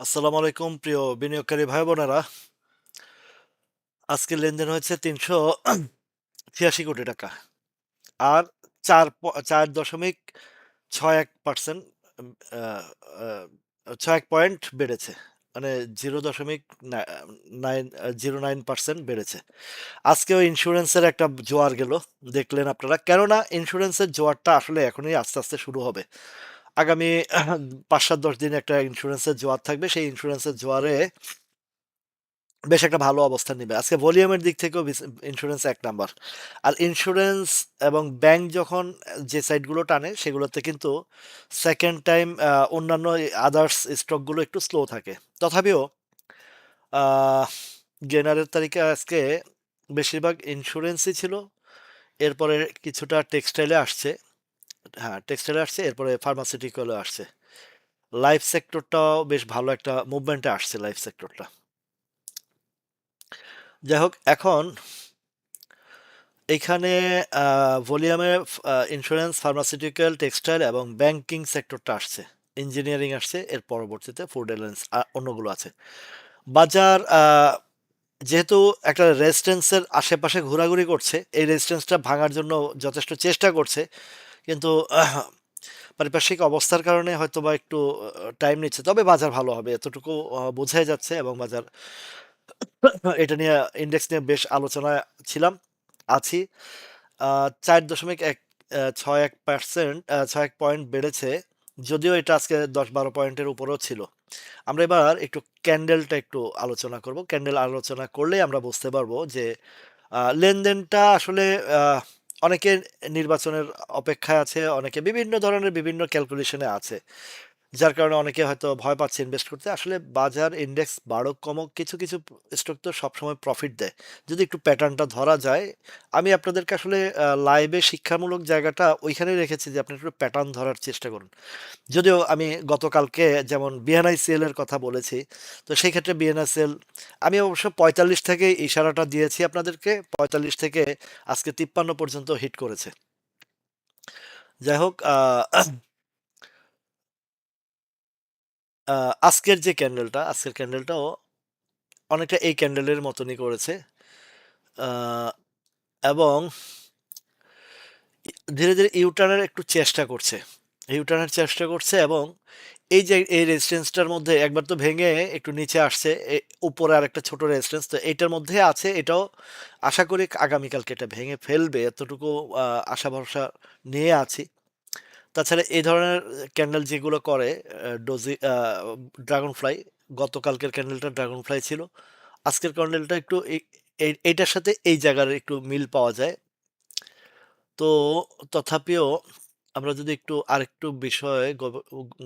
আসসালামু আলাইকুম প্রিয় বিনিয়োগকারী ভাই বোনেরা। আজকে লেনদেন হয়েছে ৩৮৬ কোটি টাকা। আর ৪ প ৪.৬১% উম আ আ ৬ পয়েন্ট বেড়েছে। মানে 0.9 আ 09% বেড়েছে। আজকেও ইন্সুরেন্সের একটা জোয়ার গেল। দেখলেন আপনারা। কেননা ইন্স্যুরেন্সের জোয়ারটা আসলে এখনই আস্তে, আস্তে শুরু হবে। আগামী ৫, ৭, ১০ দিন একটা ইন্সুরেন্সের জোয়ার থাকবে। সেই ইন্স্যুরেন্সের জোয়ারে বেশ একটা ভালো অবস্থান নেবে আজকে ভলিউমের দিক থেকেও বিস এক ১ নাম্বার। আর ইন্স্যুরেন্স এবং ব্যাংক যখন যে সাইডগুলো টানে সেগুলোতে কিন্তু সেকেন্ড টাইম অন্যান্য আদার্স স্টকগুলো একটু স্লো থাকে। তথাপিও গেইনারের তালিকায় আজকে বেশিরভাগ ইন্সুরেন্সই ছিল। এরপরে কিছুটা টেক্সটাইলে আসছে। হ্যাঁ, টেক্সটাইল আসছে। এরপরে ফার্মাসিউটিক্যাল এ আসছে। লাইফ সেক্টরটাও বেশ ভালো একটা মুভমেন্টে আসছে লাইফ সেক্টরটা। যাই হোক এখন এইখানে আ ভলিউমে ইন্সুরেন্স, ফার্মাসিউটিক্যাল, টেক্সটাইল এবং ব্যাংকিং সেক্টরটা আসছে। ইঞ্জিনিয়ারিং আসছে। এর পরবর্তীতে ফুড অ্যালায়েন্স অন্যগুলো আছে। বাজার যেহেতু একটা রেজিস্ট্যান্স এর আশেপাশে ঘোরাঘুরি করছে, এই রেজিস্ট্যান্সটা ভাঙার জন্য যথেষ্ট চেষ্টা করছে। কিন্তু পারিপার্শ্বিক অবস্থার কারণে হয়তো বা একটু টাইম নিচ্ছে। তবে বাজার ভালো হবে। এতটুকু বোঝাই যাচ্ছে এবং বাজার এটা নিয়ে ইন্ডেক্স নিয়ে বেশ আলোচনায় ছিলাম, আছি। আ ৪.১ অ্যা ৬১% আ ৬ পয়েন্ট বেড়েছে। যদিও এটা আজকে দশ বারো পয়েন্টের উপরেও ছিল। আমরা এবার একটু ক্যান্ডেলটা একটু আলোচনা করব। ক্যান্ডেল আলোচনা করলেই আমরা বুঝতে পারব যে লেনদেনটা আসলে অনেকে নির্বাচনের অপেক্ষায় আছে, অনেকে বিভিন্ন ধরনের বিভিন্ন ক্যালকুলেশনে আছে। যার কারণে অনেকে হয়তো ভয় পাচ্ছে ইনভেস্ট করতে। আসলে বাজার ইন্ডেক্স বাড়ুক কমুক কিছু, কিছু স্টক তো সবসময় প্রফিট দেয়। যদি একটু প্যাটার্নটা ধরা যায়, আমি আপনাদেরকে আসলে লাইভে শিক্ষামূলক জায়গাটা ওইখানেই রেখেছি যে আপনি একটু প্যাটার্ন ধরার চেষ্টা করুন। যদিও আমি গতকালকে যেমন বিএনআইসিএল এর কথা বলেছি। তো সেই ক্ষেত্রে বিএনআইসিএল আমি অবশ্য ৪৫ থেকে ইশারাটা দিয়েছি আপনাদেরকে। ৪৫ থেকে আজকে ৫৩ পর্যন্ত হিট করেছে। যাই হোক আ আ আজকের যে ক্যান্ডেলটা, আজকের ক্যান্ডেলটাও অনেকটা এই ক্যান্ডেলের মতনই করেছে। এবং ধীরে, ধীরে ইউ-টার্ন একটু চেষ্টা করছে। ইউ-টার্ন চেষ্টা করছে এবং এই যে এই রেজিস্ট্যান্সটার মধ্যে একবার তো ভেঙে একটু নিচে আসছে। উপরে আরেকটা ছোটো রেজিস্ট্যান্স। তো এইটার মধ্যে আছে। এটাও আশা করি আগামীকালকে এটা ভেঙে ফেলবে। এতটুকু আশা ভরসা নিয়ে আছি। তাছাড়া এই ধরনের ক্যান্ডেল যেগুলো করে ডোজি ড্রাগন ফ্লাই গতকালকের ক্যান্ডেলটা ড্রাগন ফ্লাই ছিল। আজকের ক্যান্ডেলটা একটু এই এই এইটার সাথে এই জায়গার একটু মিল পাওয়া যায়। তো তথাপিও আমরা যদি একটু আরেকটু বিষয়ে গভ,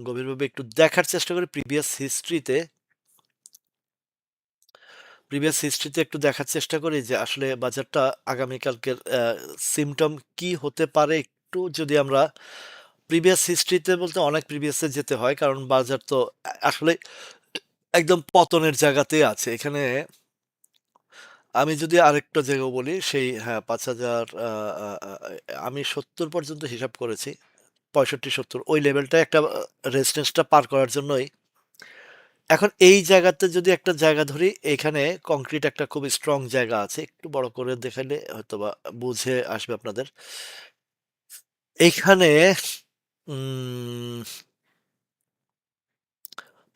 গভীরভাবে একটু দেখার চেষ্টা করি প্রিভিয়াস হিস্ট্রিতে প্রিভিয়াস হিস্ট্রিতে একটু দেখার চেষ্টা করি যে আসলে বাজারটা আগামীকালকের অ্যা সিম্পটম কি হতে পারে একটু যদি আমরা প্রিভিয়াস হিস্ট্রিতে বলতে অনেক প্রিভিয়াস যেতে হয়। কারণ বাজার তো আসলে একদম পতনের জায়গাতেই আছে। এখানে আমি যদি আরেকটা জায়গা বলি সেই হ্যাঁ ৫০০০ আ আ আ আমি ৭০ পর্যন্ত হিসাব করেছি। ৬৫-৭০ ওই লেভেলটায় একটা আ রেজিস্ট্যান্সটা পার করার জন্যই এখন এই জায়গাতে যদি একটা জায়গা ধরি, এখানে কংক্রিট একটা খুব স্ট্রং জায়গা আছে। একটু বড় করে দেখাইলে হয়তোবা বুঝে আসবে আপনাদের। এইখানে উম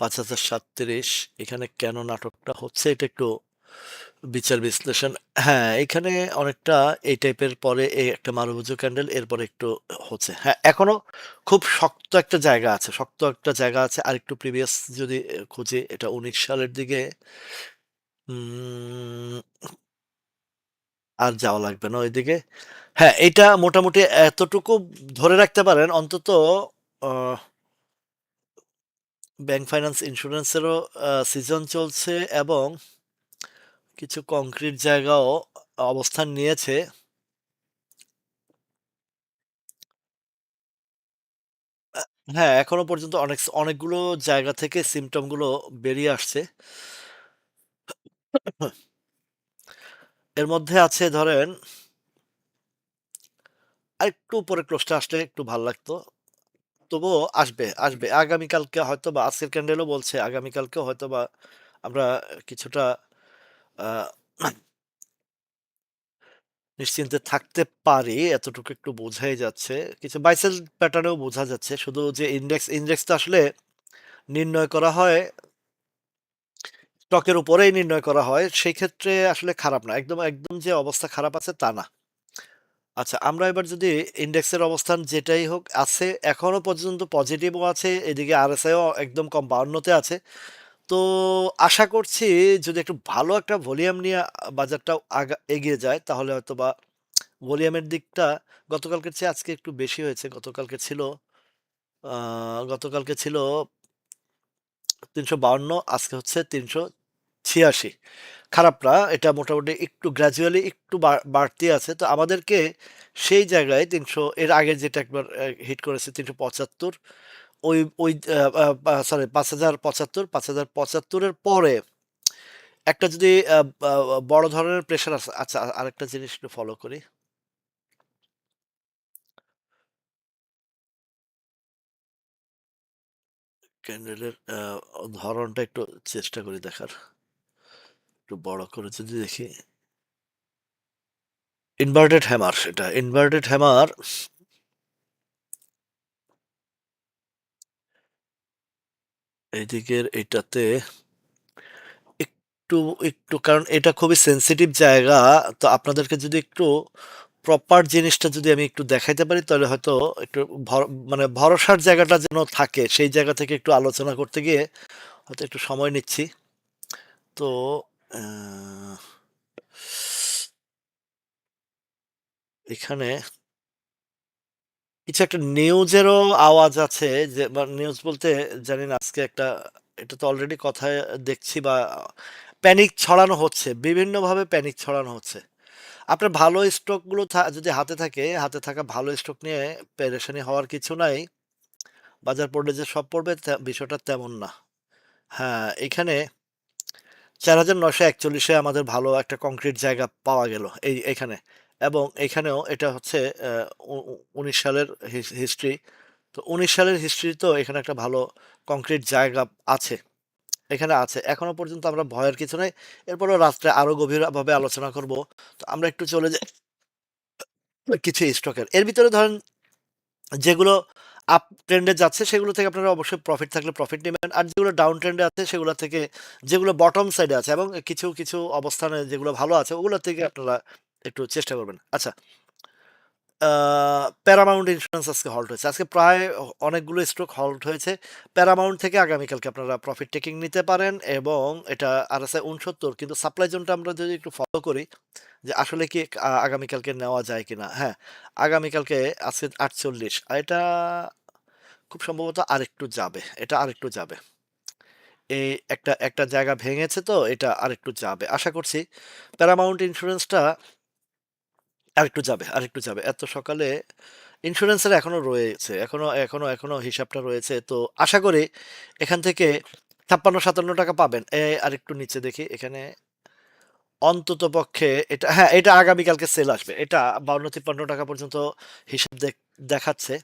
৫০৩৭ এখানে কেন নাটকটা হচ্ছে এটা একটু বিচার বিশ্লেষণ হ্যাঁ, এখানে অনেকটা এই টাইপের পরে একটা মারুভুজ ক্যান্ডেল এরপরে একটু হচ্ছে। হ্যাঁ, এখনও খুব শক্ত একটা জায়গা আছে। শক্ত একটা জায়গা আছে। আরেকটু প্রিভিয়াস যদি খুঁজি এটা ১৯ সালের দিকে আর যাওয়া লাগবে না ওইদিকে। হ্যাঁ, এটা মোটামুটি এতটুকু ধরে রাখতে পারেন অন্তত ব্যাংক ফাইন্যান্স আ সিজন চলছে এবং কিছু কংক্রিট জায়গাও অবস্থান নিয়েছে। হ্যাঁ, এখনও পর্যন্ত অনেক অনেকগুলো জায়গা থেকে সিম্পটমগুলো বেরিয়ে আসছে। এর মধ্যে আছে ধরেন আরেকটু উপরে ক্লোজটা আসলে একটু ভালো লাগতো। তবুও আসবে, আসবে। আগামীকালকে হয়তো বা আজকের ক্যান্ডেলও বলছে আগামীকালকে হয়তো বা আমরা কিছুটা নিশ্চিন্তে থাকতে পারি। এতটুকু একটু বোঝাই যাচ্ছে। কিছু বাইসেল প্যাটার্নেও বোঝা যাচ্ছে। শুধু যে ইন্ডেক্স ইন্ডেক্সটা আসলে নির্ণয় করা হয় স্টকের উপরেই নির্ণয় করা হয়। সেই ক্ষেত্রে আসলে খারাপ না। একদম, একদম যে অবস্থা খারাপ আছে তা না। আচ্ছা আমরা এবার যদি ইন্ডেক্সের অবস্থান যেটাই হোক আছে এখনও পর্যন্ত পজিটিভও আছে। এদিকে আরএসআইও একদম কম বাউন্নতে আছে। তো আশা করছি যদি একটু ভালো একটা ভলিউম নিয়ে আ বাজারটাও আগা এগিয়ে যায় তাহলে হয়তোবা ভলিউমের দিকটা গতকালকের চেয়ে আজকে একটু বেশি হয়েছে। গতকালকে ছিল গতকালকে ছিল ৩৫২ আজকে হচ্ছে ৩৮৬ খারাপ না। এটা মোটামুটি একটু গ্র্যাজুয়ালি একটু বাড়তি আছে। তো আমাদেরকে সেই জায়গায় ৩০০ এর আগে যেটা একবার হিট করেছে ৩৭৫ ওই ওই সরি পাঁচ হাজার পঁচাত্তর, পাঁচ হাজার পঁচাত্তরের পরে একটা যদি বড় ধরনের প্রেশার আছে আচ্ছা আরেকটা জিনিস একটু ফলো করি। ক্যান্ডেলের ধরনটা একটু চেষ্টা করি দেখার। একটু বড় করে যদি দেখি। ইনভার্টেড হ্যামার সেটা ইনভার্টেড হ্যামার এদিকের এটাতে একটু, একটু কারণ এটা খুবই সেনসিটিভ জায়গা। তো আপনাদেরকে যদি একটু প্রপার জিনিসটা যদি আমি একটু দেখাইতে পারি তাহলে হয়তো একটু মানে ভরসার জায়গাটা যেন থাকে সেই জায়গা থেকে একটু আলোচনা করতে গিয়ে হয়তো একটু সময় নিচ্ছি। তো এখানে কিছু একটা নিউজেরও আওয়াজ আছে যে নিউজ বলতে জানি না আজকে একটা এটা তো অলরেডি কথায় দেখছি বা প্যানিক ছড়ানো হচ্ছে। বিভিন্নভাবে প্যানিক ছড়ানো হচ্ছে। আপনার ভালো স্টকগুলো যদি হাতে থাকে, হাতে থাকা ভালো স্টক নিয়ে পেরেশানি হওয়ার কিছু নাই। বাজার পড়লে যে সব পড়বে বিষয়টা তেমন না। হ্যাঁ, এখানে ৪৯৪১ এ আমাদের ভালো একটা কংক্রিট জায়গা পাওয়া গেল এই এখানে। এবং এখানেও এটা হচ্ছে অ্যা উ উ ১৯ সালের হিস, হিস্ট্রি। তো ১৯ সালের হিস্ট্রি তো এখানে একটা ভালো কংক্রিট জায়গা আছে। এখানে আছে। এখনও পর্যন্ত আমরা ভয়ের কিছু নাই। এরপরেও রাত্রে আরও গভীরভাবে আলোচনা করব। তো আমরা একটু চলে যাই, কিছু স্টকের। এর ভিতরে ধরেন যেগুলো আপ ট্রেন্ডে যাচ্ছে সেগুলো থেকে আপনারা অবশ্যই প্রফিট থাকলে প্রফিট নেবেন আর যেগুলো ডাউন ট্রেন্ডে আছে সেগুলো থেকে যেগুলো বটম সাইডে আছে এবং কিছু, কিছু অবস্থানে যেগুলো ভালো আছে ওগুলো থেকে আপনারা একটু চেষ্টা করবেন। আচ্ছা। প্যারামাউন্ট ইন্স্যুরেন্স আজকে হল্ট হয়েছে। আজকে প্রায় অনেকগুলো স্টক হল্ট হয়েছে। প্যারামাউন্ট থেকে আগামীকালকে আপনারা প্রফিট টেকিং নিতে পারেন এবং এটা আরএসআই ৬৯ কিন্তু সাপ্লাই জোনটা আমরা যদি একটু ফলো করি যে আসলে কি আগামীকালকে নেওয়া যায় কিনা? হ্যাঁ, আগামীকালকে আজকে ৪৮ আর এটা খুব সম্ভবত আরেকটু যাবে। এটা আরেকটু যাবে। এই একটা, একটা জায়গা ভেঙেছে তো এটা আরেকটু যাবে। আশা করছি প্যারামাউন্ট ইন্সুরেন্সটা আরেকটু যাবে, আরেকটু যাবে। এত সকালে ইন্স্যুরেন্সের এখনও রয়েছে। এখনও, এখনও, এখনও হিসাবটা রয়েছে। তো আশা করি এখান থেকে ৳৫৬-৫৭ পাবেন। এ আরেকটু নিচে দেখি এখানে অন্ততপক্ষে এটা হ্যাঁ, এটা আগামীকালকে সেল আসবে। এটা ৳৫২-৫৩ পর্যন্ত হিসাব দেখ দেখাচ্ছে।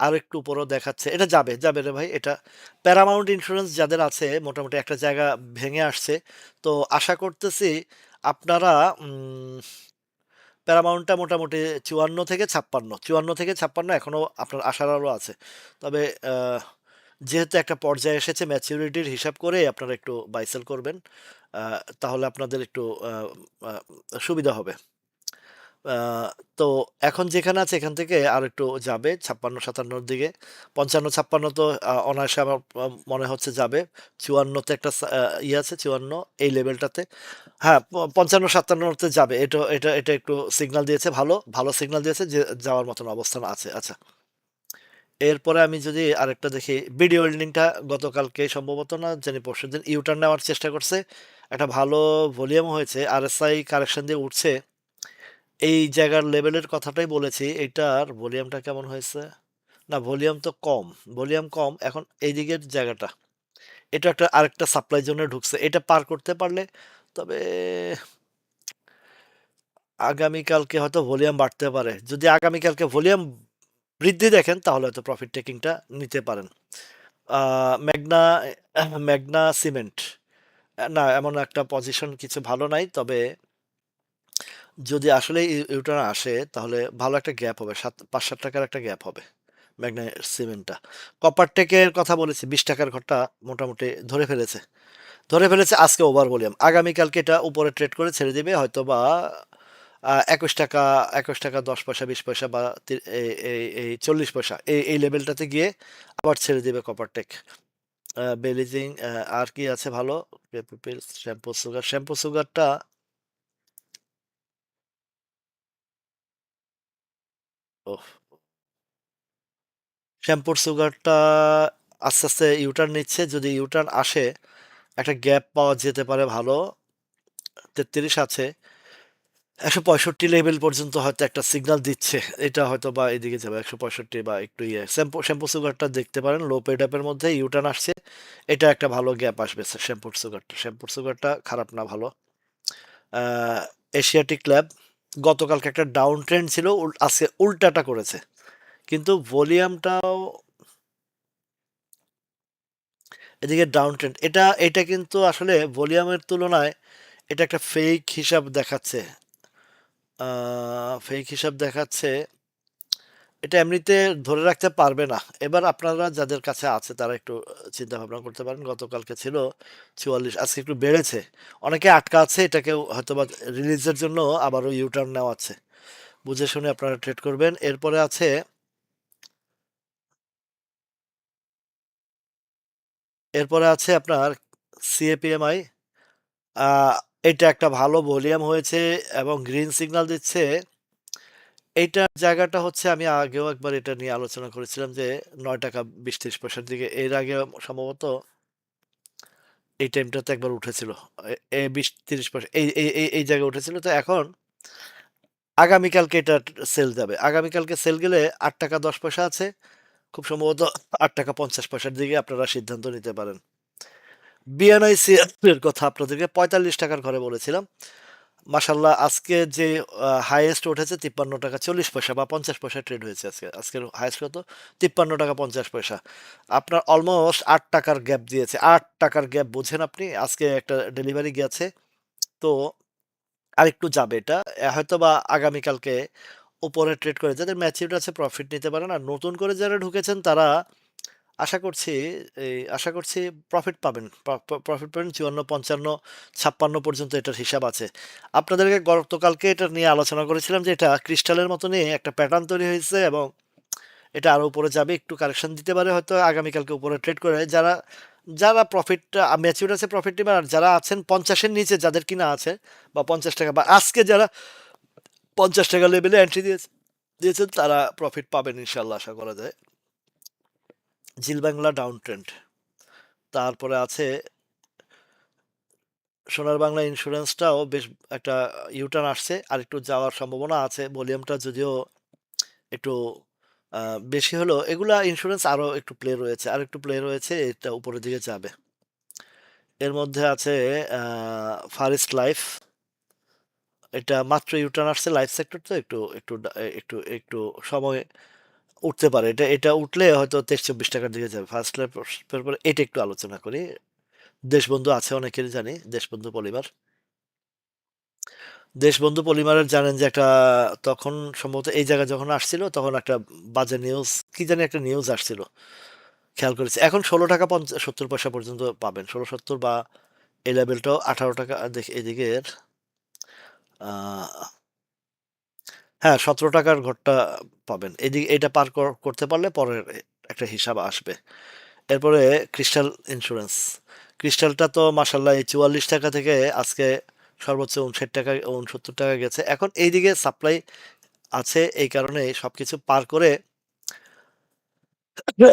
আরেকটু উপরেও দেখাচ্ছে। এটা যাবে, যাবে রে ভাই। এটা প্যারামাউন্ট ইন্স্যুরেন্স যাদের আছে মোটামুটি একটা জায়গা ভেঙে আসছে। তো আশা করতেছি আপনারা প্যারামাউন্টটা মোটামুটি ৫৪ থেকে ৫৬ ৫৪ থেকে ছাপ্পান্ন এখনও আপনার আশার আলো আছে। তবে যেহেতু একটা পর্যায়ে এসেছে ম্যাচিউরিটির হিসাব করে আপনারা একটু বাইসেল করবেন। তাহলে আপনাদের একটু সুবিধা হবে। তো এখন যেখানে আছে এখান থেকে আর একটু যাবে ছাপ্পান্ন সাতান্নর দিকে। ৫৫-৫৬ তো অনায়াসে আমার মনে হচ্ছে যাবে। চুয়ান্নতে একটা ইয়ে আছে ৫৪ এই লেভেলটাতে। হ্যাঁ, প ৫৫-৫৭ যাবে। এটা এটা এটা একটু সিগনাল দিয়েছে ভালো, ভালো সিগনাল দিয়েছে যে যাওয়ার মতন অবস্থান আছে। আচ্ছা। এরপরে আমি যদি আরেকটা দেখি বিডি ওয়েল্ডিংটা গতকালকে সম্ভবত না জানি পরশুদিন ইউ-টার্ন নেওয়ার চেষ্টা করছে। একটা ভালো ভলিউম হয়েছে। আরএসআই কারেকশন দিয়ে উঠছে। এই জায়গার লেভেলের কথাটাই বলেছি। এটার ভলিউমটা কেমন হয়েছে? না ভলিউম তো কম। ভলিউম কম। এখন এইদিকের জায়গাটা। এটা একটা আরেকটা সাপ্লাই জোনে ঢুকছে। এটা পার করতে পারলে, তবে আগামীকালকে হয়তো ভলিউম বাড়তে পারে। যদি আগামীকালকে ভলিউম বৃদ্ধি দেখেন, তাহলে হয়তো প্রফিট টেকিংটা নিতে পারেন ম্যাগনা ম্যাগনা সিমেন্ট না, এমন একটা পজিশন কিছু ভালো নাই, তবে যদি আসলে ইউটার্ন আসে, তাহলে ভালো একটা গ্যাপ হবে। সাত পাঁচ সাত টাকার একটা গ্যাপ হবে ম্যাগনা সিমেন্টটা। কপার টেকের কথা বলেছি, বিশ টাকার ঘরটা মোটামুটি ধরে ফেলেছে। ধরে ফেলেছে, আজকে ওভার ভলিউম। আগামীকালকে এটা উপরে ট্রেড করে ছেড়ে দেবে হয়তো বা একুশ টাকা একুশ টাকা, দশ পয়সা, বিশ পয়সা বা এই চল্লিশ পয়সা, এই এই লেভেলটাতে গিয়ে আবার ছেড়ে দেবে কপার টেক। বেলিজিং আর কি আছে ভালো? শ্যাম্পু সুগার, শ্যাম্পু সুগারটা ও শ্যাম্পুর সুগারটা আস্তে আস্তে ইউটার্ন নিচ্ছে। যদি ইউটার্ন আসে, একটা গ্যাপ পাওয়া যেতে পারে ভালো। তেত্রিশ আছে। একশো পঁয়ষট্টি লেভেল পর্যন্ত হয়তো একটা সিগন্যাল দিচ্ছে। এটা হয়তো বা এদিকে যাবে একশো পঁয়ষট্টি বা একটু ইয়ে। শ্যাম্পু শ্যাম্পু সুগারটা দেখতে পারেন। লো পেড আপের মধ্যে ইউটার্ন আসছে। এটা একটা ভালো গ্যাপ আসবে শ্যাম্পুর সুগারটা। শ্যাম্পুর সুগারটা খারাপ না ভালো। এশিয়াটিক ল্যাব গতকালকে একটা ডাউন ট্রেন্ড ছিল আজকে উল্টাটা করেছে। কিন্তু ভলিউমটাও এদিকে ডাউন ট্রেন্ড এটা এটা কিন্তু আসলে ভলিউমের তুলনায় এটা একটা ফেক হিসাব দেখাচ্ছে। ফেক হিসাব দেখাচ্ছে এটা এমনিতে ধরে রাখতে পারবে না। এবার আপনারা যাদের কাছে আছে, তারা একটু চিন্তা ভাবনা করতে পারেন। গতকালকে ছিল চুয়াল্লিশ, আজকে একটু বেড়েছে। অনেকে আটকা আছে এটাকে হয়তো বা রিলিজের জন্য আবারও ইউটার্ন নেওয়া আছে। বুঝে শুনে আপনারা ট্রেড করবেন। এরপরে আছে এরপরে আছে আপনার সিএপিএমআই এটা একটা ভালো ভলিউম হয়েছে এবং গ্রিন সিগন্যাল দিচ্ছে। এইটার জায়গাটা হচ্ছে আমি আগেও একবার এটা নিয়ে আলোচনা করেছিলাম যে নয় টাকা বিশ ত্রিশ পয়সার দিকে। এর আগে সম্ভবত এই টাইমটাতে একবার উঠেছিল। বিশ তিরিশ পয়সা এই এই এই জায়গায় উঠেছিল। তো এখন আগামীকালকে এটা সেল যাবে। আগামীকালকে সেল গেলে আট টাকা দশ পয়সা আছে। খুব সম্ভবত আট টাকা পঞ্চাশ পয়সার দিকে আপনারা সিদ্ধান্ত নিতে পারেন। বিএনআইসি এর কথা আপনাদেরকে পঁয়তাল্লিশ টাকার ঘরে বলেছিলাম। মাসাল্লাহ আজকে যে হাইয়েস্ট উঠেছে তিপ্পান্ন টাকা চল্লিশ পয়সা বা পঞ্চাশ পয়সা ট্রেড হয়েছে আজকে, আজকের হাইয়েস্ট কত? তিপ্পান্ন টাকা পঞ্চাশ পয়সা। আপনার অলমোস্ট আট টাকার গ্যাপ দিয়েছে, আট টাকার গ্যাপ বুঝেন আপনি, আজকে একটা ডেলিভারি গেছে, তো আরেকটু যাবে এটা হয়তো বা আগামীকালকে উপরে ট্রেড করে, যাদের ম্যাচিউর আছে প্রফিট নিতে পারেন, আর নতুন করে যারা ঢুকেছেন তারা আশা করছি আশা করছি প্রফিট পাবেন। প্রফিট পাবেন চুয়ান্ন, পঞ্চান্ন, ছাপ্পান্ন পর্যন্ত এটার হিসাব আছে। আপনাদেরকে গতকালকে এটা নিয়ে আলোচনা করেছিলাম যে এটা ক্রিস্টালের মতো নিয়ে একটা প্যাটার্ন তৈরি হয়েছে এবং এটা আরও উপরে যাবে, একটু কারেকশন দিতে পারে হয়তো আগামীকালকে উপরে ট্রেড করে। যারা যারা প্রফিট ম্যাচিউর আছে প্রফিট নেবেন আর যারা আছেন পঞ্চাশের নিচে, যাদের কিনা আছে বা পঞ্চাশ টাকা বা আজকে যারা পঞ্চাশ টাকা লেভেলে এন্ট্রি দিয়েছে, দিয়েছেন, তারা প্রফিট পাবেন ইনশাল্লাহ আশা করা যায়। Zee Bangla down trend. তারপরে আছে সোনার বাংলা ইন্স্যুরেন্সটাও বেশ একটা ইউটার্ন আসছে, আর একটু যাওয়ার সম্ভাবনা আছে। ভলিউমটা যদিও একটু বেশি হলো এগুলা ইন্স্যুরেন্স আরও একটু প্লে রয়েছে, আর একটু প্লে রয়েছে, এটা উপরের দিকে যাবে। এর মধ্যে আছে ফারেস্ট লাইফ। এটা মাত্র ইউটার্ন আসছে লাইফ সেক্টর তো একটু একটু একটু একটু সময় উঠতে পারে। এটা এটা উঠলে হয়তো তেইশ চব্বিশ টাকার দিকে যাবে। ফার্স্ট লাইফের পরে এটা একটু আলোচনা করি। দেশবন্ধু আছে অনেকেরই জানি, দেশবন্ধু পলিমার দেশবন্ধু পলিমারের জানেন যে একটা, তখন সম্ভবত এই জায়গায় যখন আসছিল, তখন একটা বাজে নিউজ কি জানি একটা নিউজ আসছিল। খেয়াল করেছি। এখন ষোলো টাকা পঞ্চাশ সত্তর পয়সা পর্যন্ত পাবেন। ষোলো, সত্তর বা এই লেভেলটাও আঠারো টাকা এদিকের হ্যাঁ সতেরো টাকার ঘরটা পাবেন। এদিকে এটা পার কর- করতে পারলে পরের একটা হিসাব আসবে। এরপরে ক্রিস্টাল ইন্স্যুরেন্স ক্রিস্টালটা তো মাসাল্লাহ এই চুয়াল্লিশ টাকা থেকে আজকে সর্বোচ্চ উনষাট টাকা উনসত্তর টাকা গেছে। এখন এইদিকে সাপ্লাই আছে এই কারণে সবকিছু পার করে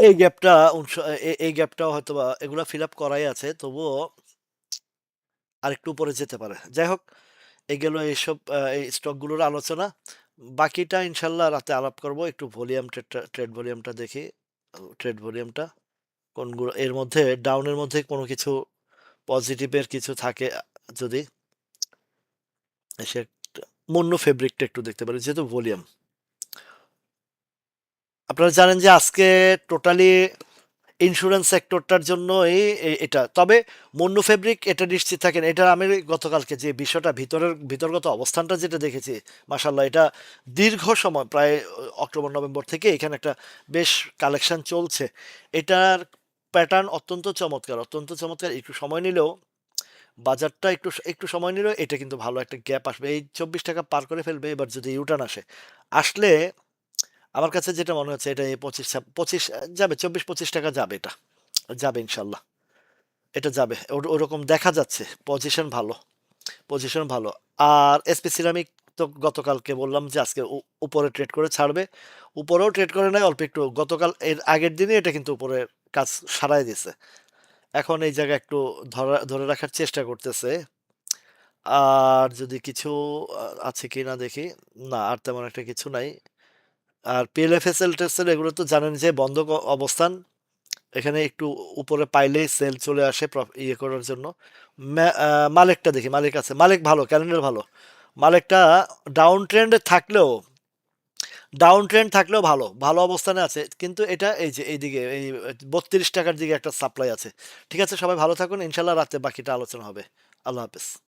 এই গ্যাপটা এই গ্যাপটাও হয়তো বা এগুলো ফিল আপ করাই আছে, তবুও আরেকটু উপরে যেতে পারে। যাই হোক এই গেল এইসব এই স্টকগুলোর আলোচনা। বাকিটা ইনশাল্লাহ রাতে আলাপ করব, একটু ভলিউম ট্রেড ভলিউমটা দেখি, ট্রেড ভলিউমটা, কোনগুলো, এর মধ্যে, ডাউনের মধ্যে কোনো কিছু পজিটিভের কিছু থাকে যদি সে মন্য ফেব্রিকটা একটু দেখতে পারি, যেহেতু ভলিউম। আপনারা জানেন যে আজকে টোটালি ইন্স্যুরেন্স সেক্টরটার জন্য এই এ- এটা। তবে মন্নু ফেব্রিক এটা নিশ্চিত থাকেন, এটা আমি গতকালকে যে বিষয়টা ভিতরের, ভিতরগত অবস্থানটা যেটা দেখেছি মাসাল্লাহ এটা দীর্ঘ সময়, প্রায় অক্টোবর, নভেম্বর থেকে এখানে একটা বেশ কালেকশন চলছে। এটার প্যাটার্ন অত্যন্ত চমৎকার অত্যন্ত চমৎকার। একটু সময় নিলেও, বাজারটা একটু একটু সময় নিলেও এটা কিন্তু ভালো একটা গ্যাপ আসবে। এই চব্বিশ টাকা পার করে ফেলবে, এবার যদি ইউটার্ন আসে। আসলে আমার কাছে যেটা মনে হচ্ছে এটা পঁচিশ পঁচিশ যাবে, চব্বিশ, পঁচিশ টাকা যাবে এটা। যাবে ইনশাল্লাহ। এটা যাবে। ওর- ওরকম দেখা যাচ্ছে। পজিশন ভালো। পজিশন ভালো। আর এসপি সিরামিক তো গতকালকে বললাম যে আজকে উপরে ট্রেড করে ছাড়বে। উপরেও ট্রেড করে নেয় অল্প একটু। গতকাল এর আগের দিনে এটা কিন্তু উপরে কাজ সারাই দিছে। এখন এই জায়গায় একটু ধরা, ধরে রাখার চেষ্টা করতেছে। আর যদি কিছু আছে কি না দেখি। না, আর তেমন একটা কিছু নাই। আর পিএলএফএসএল টেসেল এগুলো তো জানেন যে বন্ধ অবস্থান, এখানে একটু উপরে পাইলেই সেল চলে আসে ইয়ে করার জন্য। মালিকটা দেখি, মালিক আছে। মালিক ভালো ক্যালেন্ডার ভালো। মালিকটা ডাউন ট্রেন্ডে থাকলেও ডাউন ট্রেন্ড থাকলেও ভালো ভালো অবস্থানে আছে। কিন্তু এটা এই যে এইদিকে, এই বত্রিশ টাকার দিকে একটা সাপ্লাই আছে। ঠিক আছে, সবাই ভালো থাকুন। ইনশাল্লাহ রাতে বাকিটা আলোচনা হবে। আল্লাহ হাফেজ।